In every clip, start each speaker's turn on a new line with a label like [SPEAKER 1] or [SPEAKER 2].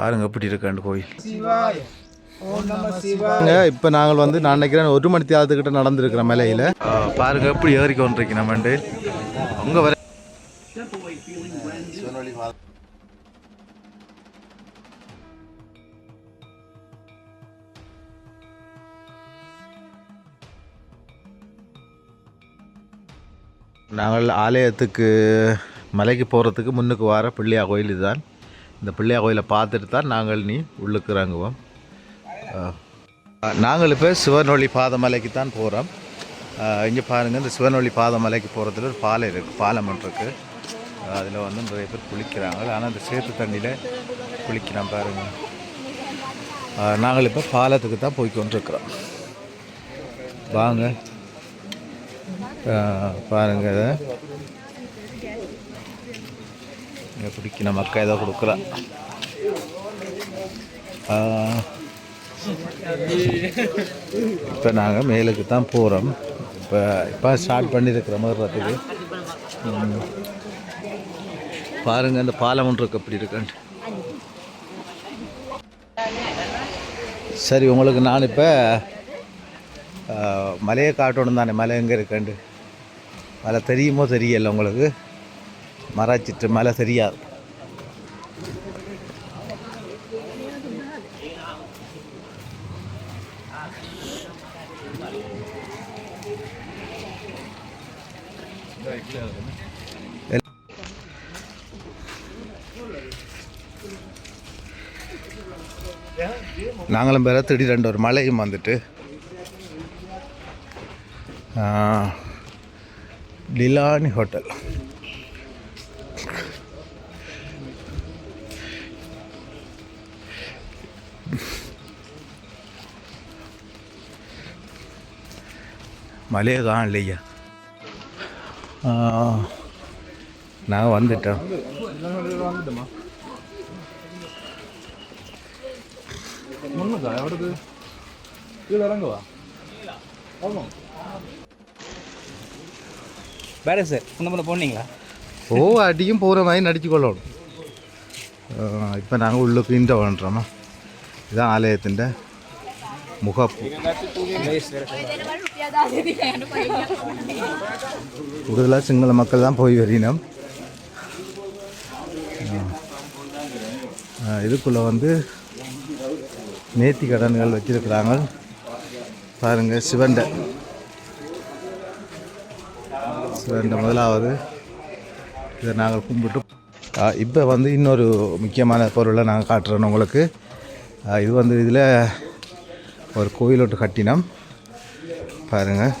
[SPEAKER 1] பாருங்க எப்படி இருக்காண்டு கோயில்.
[SPEAKER 2] சிவாய. ஓம் நம சிவாய.
[SPEAKER 1] பாருங்க இப்போ நாங்கள் வந்து நான் நினைக்கிறேன் ஒரு மணி தேரத்துக்கிட்ட நடந்திருக்கிற மலையில். பாருங்க எப்படி ஏறி கொண்டிருக்கோம் நம்மண்டு உங்க வர நாங்கள் ஆலயத்துக்கு மலைக்கு போகிறதுக்கு முன்னுக்கு வர பிள்ளையா கோயில் இதுதான். இந்த பிள்ளையா கோயிலை பார்த்துட்டு தான் நாங்கள் நீ உள்ளுக்கு இறங்குவோம். நாங்கள் இப்போ சிவனொளி பாதமலைக்கு தான் போகிறோம் இங்கே பாருங்கள் இந்த சிவனொளி பாதமலைக்கு போகிறதுல ஒரு பாலம் இருக்குது பாலம் ஒன்று இருக்குது அதில் வந்து நிறைய பேர் குளிக்கிறாங்க. ஆனால் இந்த சேத்து தண்ணியில் குளிக்கிறோம் பாருங்கள் நாங்கள் இப்போ பாலத்துக்கு தான் போய் கொண்டிருக்கிறோம். வாங்க. பாருங்கள் பாருங்க இதை இங்கே மக்கள் ஏதோ கொடுக்குறா இப்போ நாங்கள் மேலுக்கு தான் போகிறோம் இப்போ இப்போ ஸ்டார்ட் பண்ணியிருக்கிற மாதிரி ம். பாருங்க அந்த பாலம் ஒன்று இருக்கு அப்படி இருக்கான்ட்டு சரி உங்களுக்கு நான் இப்போ மலையை காட்டணும் தானே மலை எங்கே இருக்கேன்ட்டு மலை தெரியுமோ தெரியல உங்களுக்கு மறைச்சிட்டு மலை சரியாது நாங்களும் பேர திடீரெண்டு ஒரு மலையும் வந்துட்டு ஆ, லிலானி ஹோட்டல். மலையை காணலையா ஆ, நான் வந்துட்டேன்.
[SPEAKER 2] முன்னுக்கா எவ்வளவு கீழே இறங்குவா ஆமாம்
[SPEAKER 3] வேற சார் முன்ன பண்ண போனீங்களா?
[SPEAKER 1] ஓ அடிக்கும் போகிற மாதிரி நடிச்சு கொள்ளணும் இப்போ நாங்கள் உள்ளுக்கு இந்த பண்ணுறோமா இதான் ஆலயத்திൻ്റെ முகப்பு. கூடுதலாக சிங்கள மக்கள் தான் போய் வரையினோம் இதுக்குள்ளே வந்து நேர்த்தி கடன்கள் வச்சிருக்கிறாங்க பாருங்கள் சிவண்டை சிவண்டை முதலாவது இதை நாங்கள் கும்பிட்டு இப்போ வந்து இன்னொரு முக்கியமான பொருளை நாங்கள் காட்டுறோம் உங்களுக்கு இது வந்து இதில் ஒரு கோயிலோட்டு கட்டினம் பாருங்கள்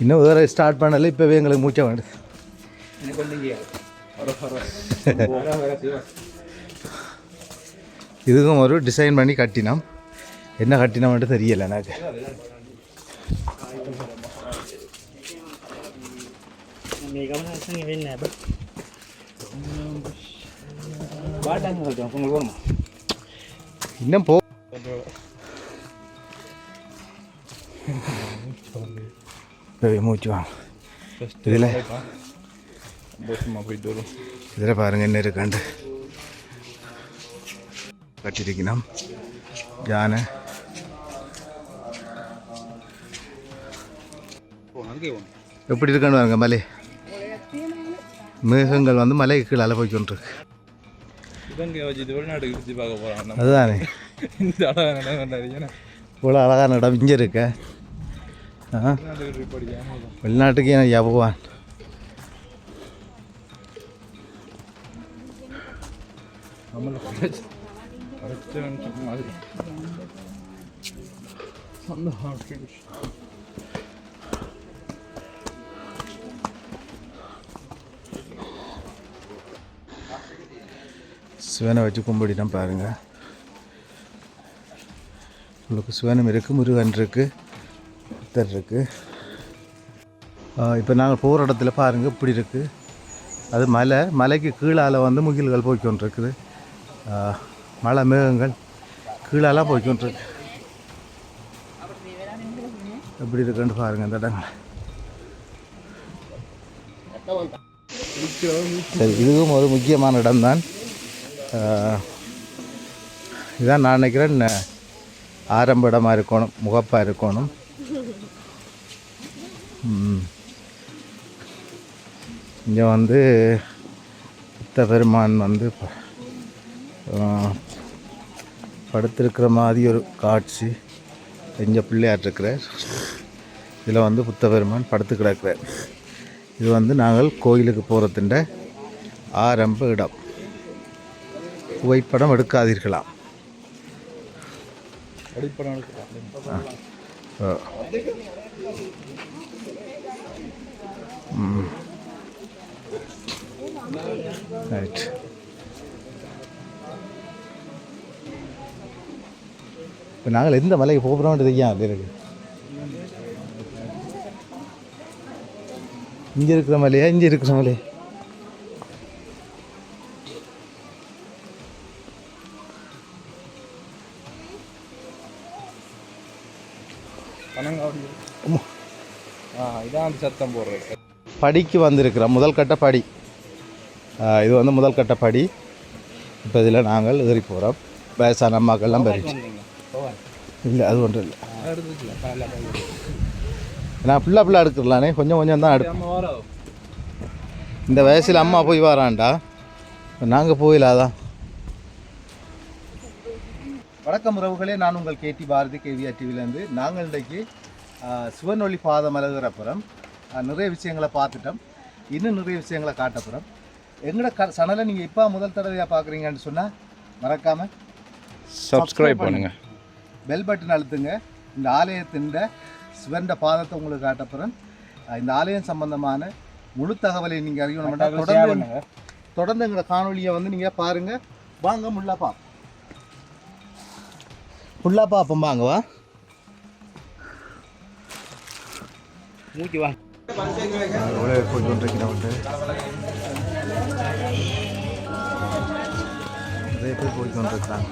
[SPEAKER 1] இன்னும் வேறு ஸ்டார்ட் பண்ணலை இப்போவே எங்களுக்கு மூச்ச வேண்டுது இதுக்கும் ஒரு டிசைன் பண்ணி கட்டினோம். என்ன கட்டினோம்ட்டு தெரியலை எனக்கு. இன்னும் போ இப்போவே மூச்சு வாங்க இதில் இதில் பாருங்க என்ன இருக்காண்டு கட்டிருக்கணும் யானை எப்படி இருக்கான்னு பாருங்க மலை மேகங்கள் வந்து மலைக்கு கீழால போய் கொண்டிருக்கு அதுதானே இவ்வளோ அழகான இடம் இங்கே இருக்க
[SPEAKER 2] வெளிநாட்டுக்கு
[SPEAKER 1] ஏன் போவான்? சிவனை வச்சு கும்பிடினா பாருங்க. உங்களுக்கு சிவனும் இருக்குது முருகன் இருக்குது புத்தர் இருக்குது இப்போ நாங்கள் போகிற இடத்துல பாருங்கள் இப்படி இருக்குது அது மலை மலைக்கு கீழால் வந்து முகில்கள் போய்க்கொண்டிருக்குது. மலை மழை மேகங்கள் கீழாலாம் போய்க்கொண்டிருக்கு. எப்படி இருக்குன்னு பாருங்கள் இந்த இடங்கள். சரி இதுவும் ஒரு முக்கியமான இடம்தான். இதான் நான் நினைக்கிறேன் ஆரம்ப இடமாக இருக்கணும் முகப்பாக இருக்கணும். இங்கே வந்து புத்த பெருமான் வந்து படுத்திருக்கிற மாதிரி ஒரு காட்சி இங்கே பிள்ளையார் இருக்கிறார் இதில் வந்து புத்த பெருமான் படுத்து கிடக்கிறார். இது வந்து நாங்கள் கோயிலுக்கு போகிறதுண்ட ஆரம்ப இடம். புகைப்படம் எடுக்காதீர்களாம்.
[SPEAKER 2] அடிப்படம் எடுக்கலாம்.
[SPEAKER 1] ரைட் இப்போ நாங்கள் எந்த மலைக்கு போகிறோம்ன்றது ஏன் இருக்கு? இங்கே இருக்கிற மலையா? இங்கே இருக்கிற மலையா?
[SPEAKER 2] பனங்காவடி
[SPEAKER 1] அம்மா.
[SPEAKER 2] ஆ இதான் அந்த சத்தம் போடுறது.
[SPEAKER 1] படிக்கு வந்திருக்கிறோம். முதல் கட்ட படி. இது வந்து முதல் கட்ட படி. இப்போ இதில் நாங்கள் ஏறி போகிறோம் வயசான அம்மாக்கள்லாம்
[SPEAKER 3] போவான்
[SPEAKER 1] இல்லை அது ஒன்றும் இல்லை. நான் ஃபுல்லாக ஃபுல்லாக எடுத்துடலானே கொஞ்சம் கொஞ்சம் தான் எடுப்போம். இந்த வயசில் அம்மா போய் வரான்டா. நாங்கள் போயிலாதான் வணக்கம் உறவுகளே நான் உங்கள் கேடி பாரதி கேவிஆர் டிவிலேருந்து நாங்கள் இன்றைக்கு சிவனொளி பாதம் அழகிறப்புறம் நிறைய விஷயங்களை பார்த்துட்டோம். இன்னும் நிறைய விஷயங்களை காட்டப்புறம் எங்களோட க சனலை நீங்கள் இப்போ முதல் தடவையாக பார்க்குறீங்கன்னு சொன்னால் மறக்காமல்
[SPEAKER 2] சப்ஸ்கிரைப் பண்ணுங்க.
[SPEAKER 1] பெல் பட்டன் அழுத்துங்க. இந்த ஆலயத்தின் சிவந்த பாதத்தை உங்களுக்கு காட்டப்புறம் இந்த ஆலயம் சம்பந்தமான முழு தகவலை நீங்கள் அறியணும்னா தொடர்ந்து தொடர்ந்து எங்களோட காணொலியை வந்து நீங்கள் பாருங்கள் வாங்க முள்ளா பா முள்ளா பாப்போம் வாங்க வா.
[SPEAKER 3] மூச்சு வா.
[SPEAKER 1] ಒಳ್ಳೆ ಫುಡ್ ಉಂಟು ಉಂಟು நிறைய பேர் போய் கொண்டிருக்கிறாங்க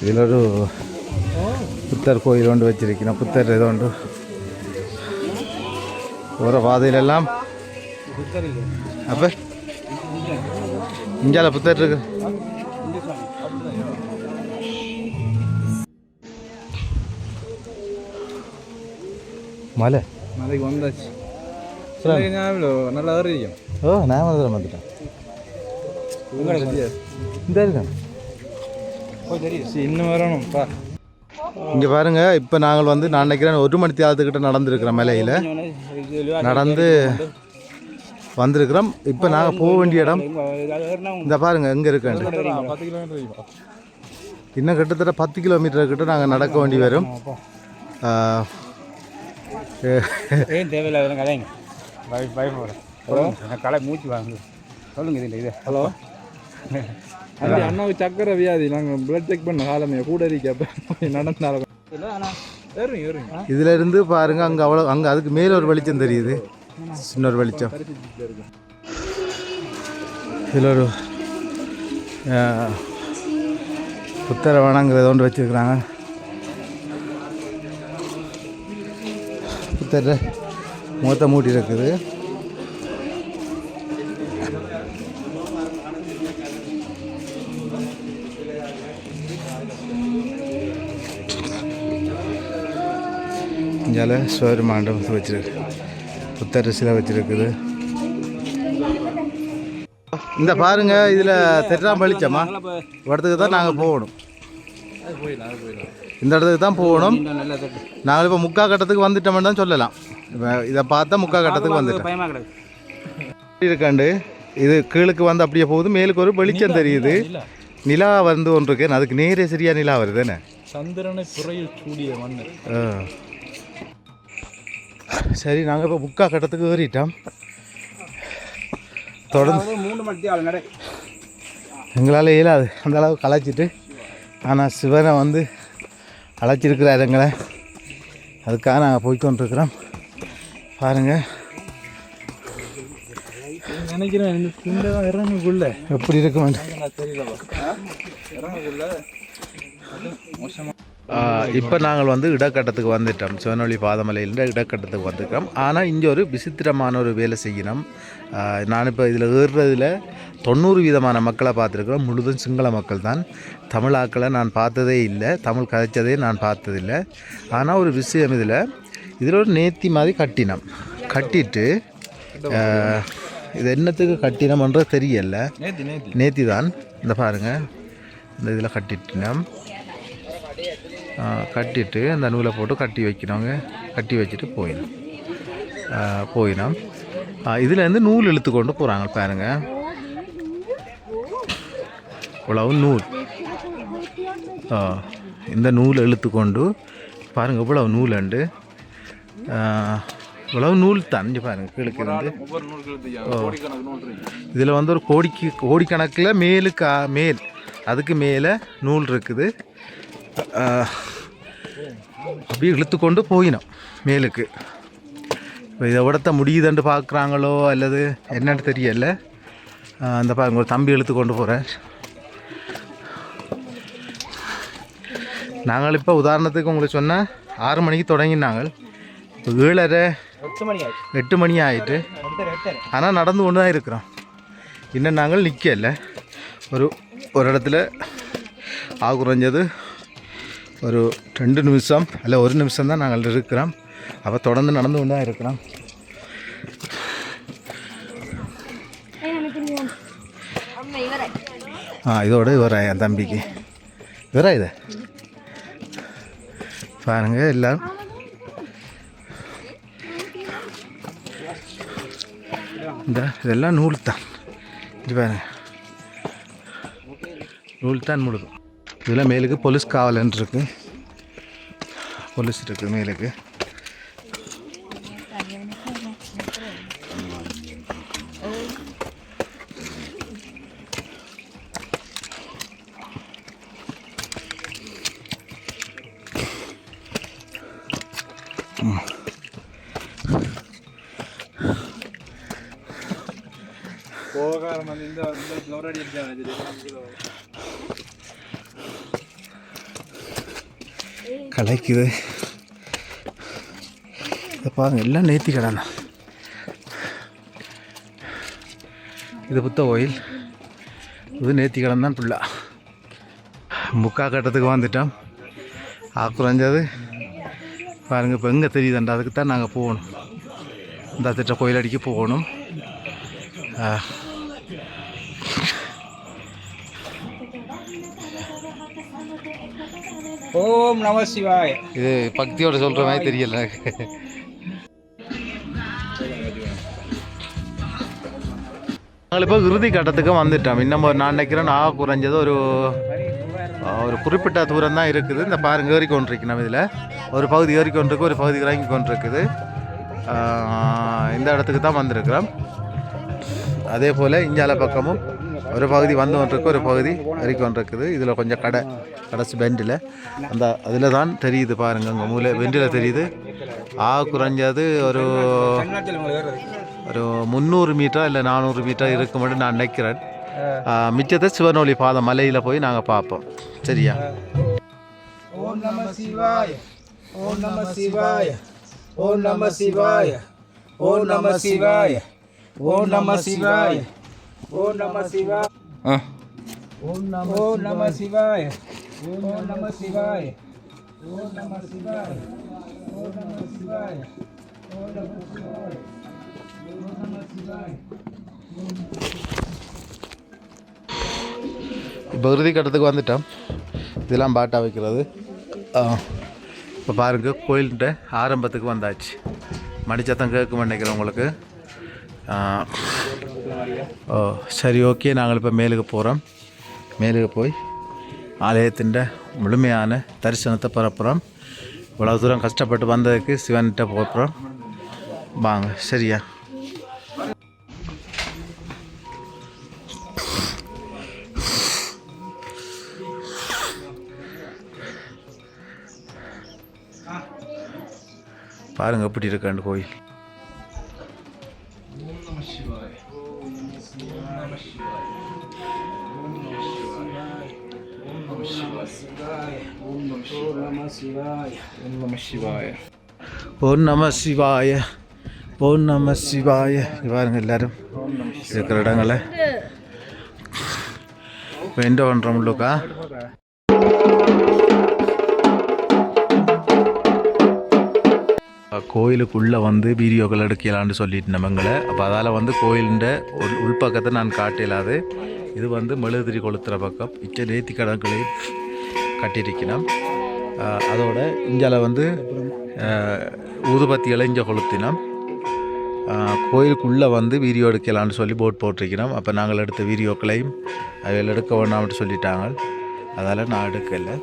[SPEAKER 1] இதில் ஒரு புத்தர் கோயில் ஒன்று வச்சிருக்கிறோம். புத்தர் இது ஒன்று. போகிற பாதையிலெல்லாம் இருக்கு. மலை.
[SPEAKER 2] நாளைக்கு வந்தாச்சு. நல்லா அறியும்
[SPEAKER 1] ஓ நான் வந்து வந்துட்டேன். இந்த இருக்கேன்
[SPEAKER 3] போய் தெரியுது
[SPEAKER 2] சரி இன்னும் வரணும். பா.
[SPEAKER 1] இங்கே பாருங்க இப்போ நாங்கள் வந்து நான் நினைக்கிறேன் ஒரு மணி தியாகத்துக்கிட்ட நடந்திருக்கிறோம் மலையில் நடந்து வந்திருக்கிறோம். இப்போ நாங்கள் போக வேண்டிய இடம். இந்த பாருங்க எங்கே இருக்கேன்
[SPEAKER 2] இருக்குப்பா
[SPEAKER 1] இன்னும் கிட்டத்தட்ட பத்து கிலோமீட்டர் கிட்ட நாங்கள் நடக்க வேண்டி வரும்.
[SPEAKER 3] கலை மூச்சு வாங்க சொல்லுங்க இது இது.
[SPEAKER 2] ஹலோ? அது அண்ணாவுக்கு சக்கரை வியாதி. நாங்கள் பிளட் செக் பண்ண காலமே கூட இருக்க நடந்தாலும்.
[SPEAKER 1] இதுல இருந்து பாருங்க அங்கே அவ்வளோ அங்கே அதுக்கு மேலே ஒரு வெளிச்சம் தெரியுது. சின்ன ஒரு வெளிச்சம் இதில் ஒரு ஆ, புத்தரை வணங்குறத ஒன்று வச்சுருக்குறாங்க. புத்தர் முகத்தை மூட்டி இருக்குது. இங்கால சுவர் மண்டபத்தை வச்சிருக்கு. புத்தர் சிலை வச்சிருக்குது. இந்த பாருங்க இதில் தெற்றாம் பளிச்சம்மா இடத்துக்கு தான் நாங்கள் போகணும். இந்த இடத்துக்கு தான் போகணும். நாங்கள் இப்போ முக்கா கட்டத்துக்கு வந்துட்டோம்னு தான் சொல்லலாம். இப்போ இதை பார்த்தா முக்கா கட்டத்துக்கு வந்துட்டோம். இருக்காண்டு இது கீழுக்கு வந்து அப்படியே போகுது மேலுக்கு ஒரு வெளிச்சம் தெரியுது. நிலா வந்து ஒன்று இருக்கு. அதுக்கு நேரே சரியா நிலா வருது தானே?
[SPEAKER 2] சந்திரனை புறையில் சூடிய மண்ணு.
[SPEAKER 1] ஆ. சரி நாங்கள் இப்போ முக்கா கட்டத்துக்கு ஏறிட்டோம். தொடர்ந்து
[SPEAKER 3] மூணு மணி
[SPEAKER 1] எங்களால் இயலாது. அந்த அளவு கலாய்ச்சிட்டு ஆனால் சிவனை வந்து அழைச்சிருக்கிறார் எங்களை. அதுக்காக நாங்கள் போய்க்கொண்டிருக்கிறோம் பாருங்கள்
[SPEAKER 2] நினைக்கிறேன் இந்த துண்டை தான் இறங்குக்குள்ள.
[SPEAKER 1] எப்படி இருக்க வேண்டும்
[SPEAKER 2] தெரியலப்பா இறங்குக்குள்ள
[SPEAKER 1] இப்போ நாங்கள் வந்து இடக்கட்டத்துக்கு வந்துட்டோம். சிவனொளி பாதமலையில் இடக்கட்டத்துக்கு வந்துட்டோம். ஆனால் இங்கே ஒரு விசித்திரமான ஒரு வேலை செய்யணும். நான் இப்போ இதில் ஏறுறதுல தொண்ணூறு விதமான மக்களை பார்த்துருக்குறோம். முழுதும் சிங்கள மக்கள் தான். தமிழ் ஆக்களை நான் பார்த்ததே இல்லை. தமிழ் கதைச்சதே நான் பார்த்ததில்லை. ஆனால் ஒரு விஷயம் இதில். இதில் ஒரு நேத்தி மாதிரி கட்டினம். கட்டிட்டு இது என்னத்துக்கு கட்டினம்ன்றது தெரியல.
[SPEAKER 2] நேத்தி
[SPEAKER 1] தான் இந்த பாருங்கள் இந்த இதில் கட்டிட்டினோம் கட்டிட்டு அந்த நூலை போட்டு கட்டி வைக்கணுங்க. கட்டி வச்சுட்டு போயிடும் போயிடும் இதுலேருந்து நூல் இழுத்து கொண்டு போகிறாங்க பாருங்க. இவ்வளவு நூல். ஆ, இந்த நூலை இழுத்து கொண்டு பாருங்கள் இவ்வளவு நூலுண்டு ஆ, இவ்வளவு நூல் தஞ்சு பாருங்க கீழுக்கு
[SPEAKER 2] நூல் இருக்கு.
[SPEAKER 1] இதில் வந்து ஒரு கோடிக்கு கோடிக்கணக்கில் மேலுக்கு மேல். அதுக்கு மேலே நூல் இருக்குது. அப்படியே இழுத்து கொண்டு போயினோம் மேலுக்கு. இப்போ இதை விடத்த முடியுதுன்னு பார்க்குறாங்களோ அல்லது என்னன்னு தெரியல. அந்த பாருங்க ஒரு தம்பி இழுத்து கொண்டு போகிறேன் நாங்கள் இப்போ உதாரணத்துக்கு உங்களுக்கு சொன்னால் ஆறு மணிக்கு தொடங்கினாங்க. இப்போ ஏழரை
[SPEAKER 3] எட்டு மணி எட்டரை
[SPEAKER 1] ஆனால் நடந்து கொண்டு தான் இருக்கிறோம். இன்னும் நாங்கள் நிற்கல ஒரு ஒரு இடத்துல ஆ குறைஞ்சது. ஒரு ரெண்டு நிமிஷம் இல்லை ஒரு நிமிஷம் தான் நாங்கள் இருக்கிறோம். அப்போ தொடர்ந்து நடந்து கொண்டு தான் இருக்கிறோம். ஆ இதோட இவரா என் தம்பிக்கு. இவரா இது? பாருங்க எல்லாம் இந்த இதெல்லாம் நூல் தான் இது பாருங்க. நூல் தான் முழுதும். இதில் மேலுக்கு போலீஸ் காவலன்னு இருக்கு. போலீஸ் இருக்குது மேலுக்கு.
[SPEAKER 2] போகாரம் வந்து இந்த இந்த ஃப்ளோரடி இருக்காங்க
[SPEAKER 1] கலைக்குது. இதை பாருங்கள் எல்லாம் நேர்த்தி கடனா இது புத்த கோயில். இது நேர்த்தி கடன் தான் ஃபுல்லா முக்கா கட்டத்துக்கு வந்துட்டோம் ஆ குறைஞ்சது பாருங்க இப்போ எங்கே தெரியுதுண்டா அதுக்கு தான் நாங்கள் போகணும். இந்த திட்ட கோயில் அடிக்க போகணும்
[SPEAKER 3] ஓம் நம சிவாய.
[SPEAKER 1] இது பக்தியோட சொல்ற மாதிரி தெரியல. நாங்கள் இப்போ இறுதி கட்டத்துக்கு வந்துட்டோம். இன்னும் ஒரு நான் நினைக்கிறேன் நான் குறைஞ்சது ஒரு ஒரு குறிப்பிட்ட தூரம் தான் இருக்குது. இந்த பாருங்க ஏறி கொண்டிருக்கணும் இதில். ஒரு பகுதி ஏறி கொண்டிருக்கு ஒரு பகுதி இறங்கி கொண்டிருக்குது. இந்த இடத்துக்கு தான் வந்திருக்கிறோம். அதே போல் இஞ்சால பக்கமும் ஒரு பகுதி வந்து கொண்டிருக்கு ஒரு பகுதி வரைக்கும் கொண்டிருக்குது. இதில் கொஞ்சம் கடை கடைசி பெண்டில். அந்த அதில் தான் தெரியுது பாருங்க உங்கள் மூலை பெண்டில் தெரியுது. ஆ குறைஞ்சது ஒரு ஒரு முந்நூறு மீட்டரா இல்லை நானூறு மீட்டரா இருக்குமென்னு நான் நினைக்கிறேன். மிச்சத்தை சிவனொளி பாத மலையில் போய் நாங்கள் பார்ப்போம். சரியா?
[SPEAKER 3] ஓம் நம சிவாய ஓம் நம சிவாய ஓம் நம சிவாய ஓம் நம சிவாய ஓம் நம சிவாய. ஓம் நம சிவாய ஓம் நம ஓம் நம சிவாய ஓம் நம சிவாய ஓம் நம சிவாய ஓம் நம சிவாய ஓம் நம சிவாய ஓம் நம சிவாய
[SPEAKER 1] இப்போ இறுதி கட்டத்துக்கு வந்துட்டோம். இதெல்லாம் பாட்டா வைக்கிறது. இப்போ பாருங்க கோயில்கிட்ட ஆரம்பத்துக்கு வந்தாச்சு. மணிச்சத்தம் கேட்கும் நினைக்கிறேன் உங்களுக்கு. ஓ சரி ஓகே. நாங்கள் இப்போ மேலுக்கு போகிறோம் மேலுக்கு போய் ஆலயத்தின் முழுமையான தரிசனத்தை பரப்புகிறோம் இவ்வளோ தூரம் கஷ்டப்பட்டு வந்ததுக்கு சிவன்கிட்ட போகிறோம் வாங்க சரியா? பாருங்கள் எப்படி இருக்காண்டு கோயில். ஓம் நம சிவாய ஓம் நம சிவாய. பாருங்க எல்லாரும். இருக்கிற இடங்களை. இப்போ என்ன பண்ணுறோம் உள்ளுக்கா கோயிலுக்குள்ளே வந்து வீடியோக்கள் எடுக்கலான்னு சொல்லிட்டு நம்மங்களை அப்போ அதால் வந்து கோயிலுண்ட ஒரு உள்பக்கத்தை நான் காட்டிலாது இது வந்து மெழுதிரி கொளுத்துற பக்கம். இச்ச நேத்தி கடற்களை கட்டியிருக்கணும் அதோட இஞ்சால வந்து ஊதுபத்தி ஊதுபத்திகளை கொளுத்தினோம். கோயிலுக்குள்ளே வந்து வீடியோ எடுக்கலான்னு சொல்லி போட் போட்டிருக்கிறோம். அப்போ நாங்கள் எடுத்த வீடியோக்களையும் அதில் எடுக்க வேணாம்னு சொல்லிட்டாங்க. அதால் நான் எடுக்கலை.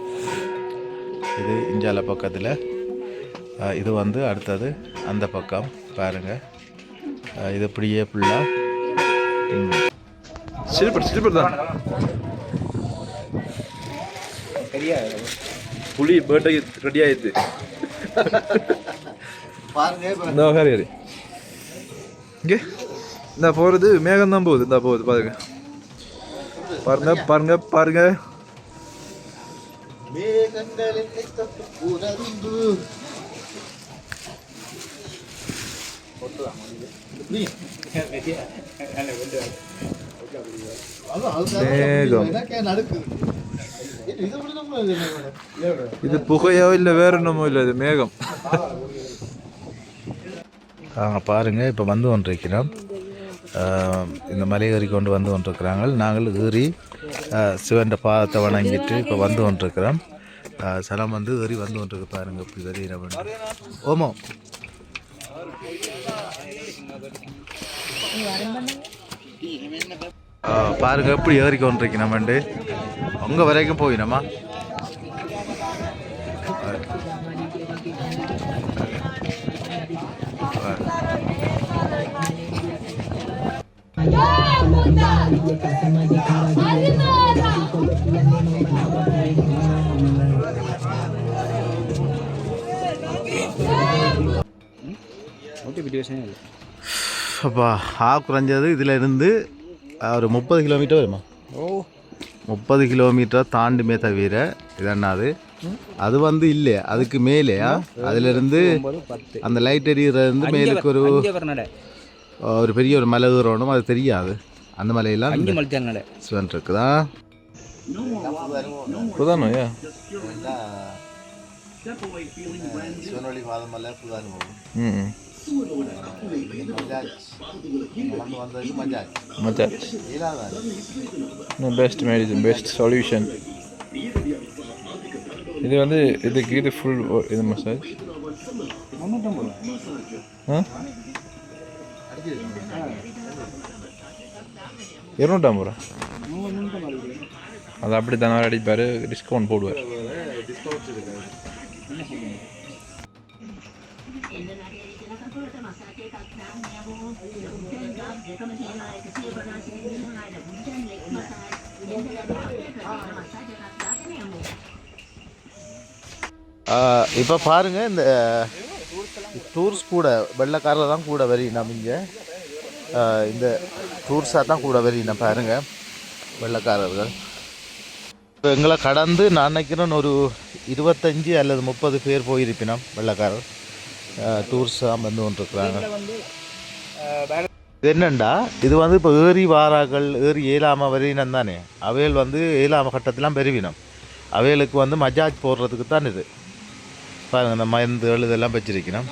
[SPEAKER 1] இது இஞ்சால பக்கத்தில். இது வந்து அடுத்தது அந்த பக்கம். பாருங்கள் இது இப்படியே ஃபுல்லாக
[SPEAKER 2] சில்பர் சில்பர் தான். புலி பேட்டை ரெடி ஆயிடுது. இந்த சரி சரி. இங்கே. இந்த போகிறது மேகம் தான் போகுது. இந்த போகுது பாருங்க. பாருங்க பாருங்க பாருங்க. மேகம். இது புகையோ இல்லை வேற என்னமோ இல்லை இது மேகம்
[SPEAKER 1] பாருங்கள் இப்போ வந்து கொண்டிருக்கிறோம் இந்த மலை ஏறி கொண்டு வந்து கொண்டிருக்கிறாங்க நாங்கள் ஏறி ஆஹ் சிவன்ற பாதத்தை வணங்கிட்டு இப்போ வந்து கொண்டிருக்கிறோம் சலம் வந்து ஏறி வந்து கொண்டிருக்கு பாருங்க இப்படி வெளியிட ஓமோ என்ன பாருங்க எப்படி ஏறி கொண்டிருக்கணும்ண்டு அங்கே வரைக்கும் போயினோமா அப்பா ஆ குறைஞ்சது இதில் இருந்து ஒரு முப்பது கிலோமீட்டர் வருமா?
[SPEAKER 3] ஓ.
[SPEAKER 1] முப்பது கிலோமீட்டர் தாண்டுமே தவிர இதென்னாது அது? வந்து இல்லை அதுக்கு மேலேயா அதிலிருந்து அந்த லைட் எரியறதுலேருந்து மேலுக்கு ஒரு ஒரு பெரிய ஒரு மலை ஏறணும் அது தெரியாது. அந்த மலையெல்லாம் சிவன் இருக்குதா?
[SPEAKER 2] பிரதானம் ஏ
[SPEAKER 1] சிவனொளி பாதம் மலை புதானு
[SPEAKER 2] ம் பெஸ்ட் மெடிசன் பெஸ்ட் சொல்யூஷன் இது வந்து இதுக்கு இது ஃபுல் இது மசாஜ் ஆ இருநூற்றம்பது ரூபா. அது அப்படி தானே அடிப்பார் டிஸ்கவுண்ட் போடுவார்.
[SPEAKER 1] இப்போ பாருங்க இந்த டூர்ஸ் கூட வெள்ளைக்காரில் தான் கூட வரீண்ணா இங்கே இந்த டூர்ஸாக தான் கூட வரீண்ணா பாருங்க வெள்ளைக்காரர்கள். இப்போ எங்களை கடந்து நான் நினைக்கிறேன் ஒரு இருபத்தஞ்சி அல்லது முப்பது பேர் போயிருப்பினோம் வெள்ளைக்காரர். டூர்ஸாக வந்து கொண்டிருக்கிறாங்க. என்னண்டா? இது வந்து இப்போ ஏரி வாராக்கள் ஏரி ஏலாம வரையினம் தானே. அவைகள் வந்து ஏலாம கட்டத்திலாம் பெருவினம். அவைகளுக்கு வந்து மஜாஜ் போடுறதுக்கு தான் இது. பாருங்க இந்த மருந்துகள் இதெல்லாம் வச்சிருக்கணும்.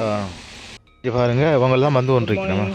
[SPEAKER 1] ஆ. இங்க பாருங்க இவங்க தான் வந்து கொண்டிருக்கணும்